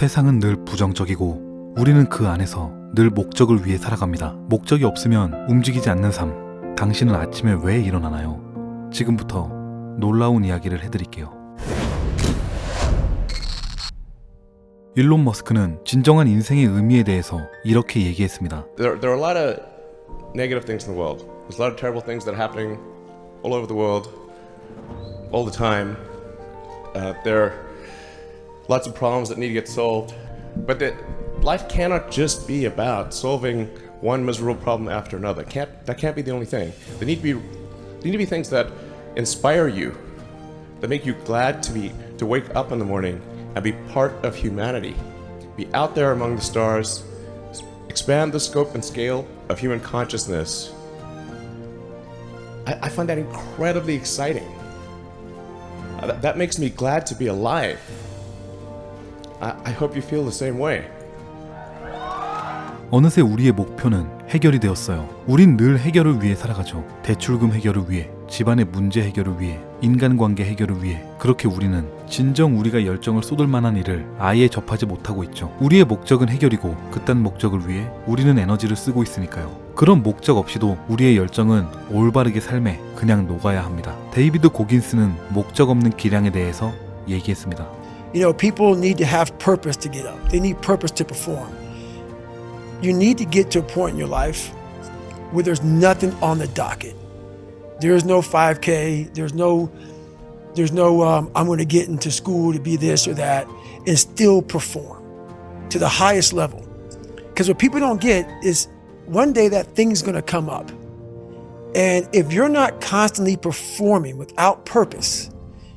세상은 늘 부정적이고 우리는 그 안에서 늘 목적을 위해 살아갑니다. 목적이 없으면 움직이지 않는 삶. 당신은 아침에 왜 일어나나요? 지금부터 놀라운 이야기를 해드릴게요. 일론 머스크는 진정한 인생의 의미에 대해서 이렇게 얘기했습니다. There, there are a lot of negative things in the world. There's a lot of terrible things that are happening all over the world, all the time. Uh, there lots of problems that need to get solved. But that life cannot just be about solving one miserable problem after another. Can't, that can't be the only thing. There need to be, there need to be things that inspire you, that make you glad to be to wake up in the morning and be part of humanity. Be out there among the stars, expand the scope and scale of human consciousness. I, I find that incredibly exciting. That, that makes me glad to be alive. I, hope you feel the same way. 어느새 우리의 목표는 해결이 되었어요. 우린 늘 해결을 위해 살아가죠. 대출금 해결을 위해, 집안의 문제 해결을 위해, 인간관계 해결을 위해. 그렇게 우리는 진정 우리가 열정을 쏟을 만한 일을 아예 접하지 못하고 있죠. 우리의 목적은 해결이고 그딴 목적을 위해 우리는 에너지를 쓰고 있으니까요. 그런 목적 없이도 우리의 열정은 올바르게 삶에 그냥 녹아야 합니다. 데이비드 고긴스는 목적 없는 기량에 대해서 얘기했습니다. You know, people need to have purpose to get up. They need purpose to perform. You need to get to a point in your life where there's nothing on the docket. There is no 5K. There's no, there's no. Um, I'm going to get into school to be this or that, and still perform to the highest level. Because what people don't get is one day that thing's going to come up, and if you're not constantly performing without purpose,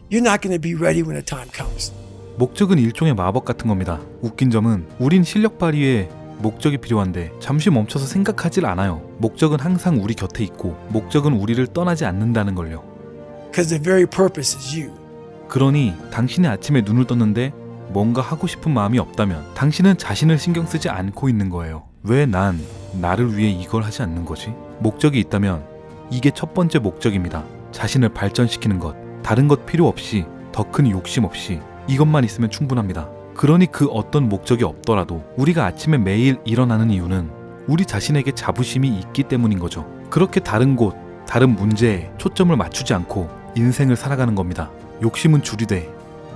you're not going to be ready when the time comes. 목적은 일종의 마법 같은 겁니다. 웃긴 점은 우린 실력 발휘에 목적이 필요한데 잠시 멈춰서 생각하질 않아요. 목적은 항상 우리 곁에 있고 목적은 우리를 떠나지 않는다는 걸요. because the very purpose is you. 그러니 당신이 아침에 눈을 떴는데 뭔가 하고 싶은 마음이 없다면 당신은 자신을 신경 쓰지 않고 있는 거예요. 왜 난 나를 위해 이걸 하지 않는 거지? 목적이 있다면 이게 첫 번째 목적입니다. 자신을 발전시키는 것, 다른 것 필요 없이 더 큰 욕심 없이 이것만 있으면 충분합니다. 그러니 그 어떤 목적이 없더라도 우리가 아침에 매일 일어나는 이유는 우리 자신에게 자부심이 있기 때문인 거죠. 그렇게 다른 곳, 다른 문제에 초점을 맞추지 않고 인생을 살아가는 겁니다. 욕심은 줄이되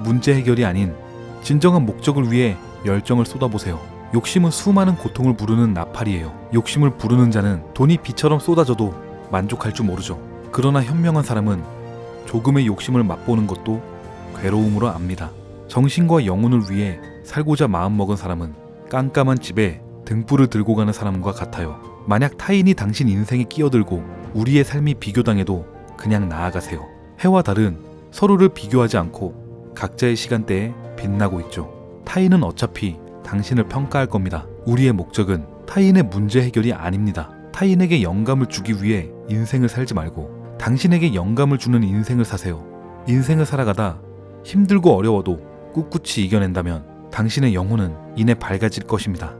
문제 해결이 아닌 진정한 목적을 위해 열정을 쏟아보세요. 욕심은 수많은 고통을 부르는 나팔이에요. 욕심을 부르는 자는 돈이 비처럼 쏟아져도 만족할 줄 모르죠. 그러나 현명한 사람은 조금의 욕심을 맛보는 것도 괴로움으로 압니다. 정신과 영혼을 위해 살고자 마음먹은 사람은 깜깜한 집에 등불을 들고 가는 사람과 같아요. 만약 타인이 당신 인생에 끼어들고 우리의 삶이 비교당해도 그냥 나아가세요. 해와 달은 서로를 비교하지 않고 각자의 시간대에 빛나고 있죠. 타인은 어차피 당신을 평가할 겁니다. 우리의 목적은 타인의 문제 해결이 아닙니다. 타인에게 영감을 주기 위해 인생을 살지 말고 당신에게 영감을 주는 인생을 사세요. 인생을 살아가다 힘들고 어려워도 꿋꿋이 이겨낸다면 당신의 영혼은 이내 밝아질 것입니다.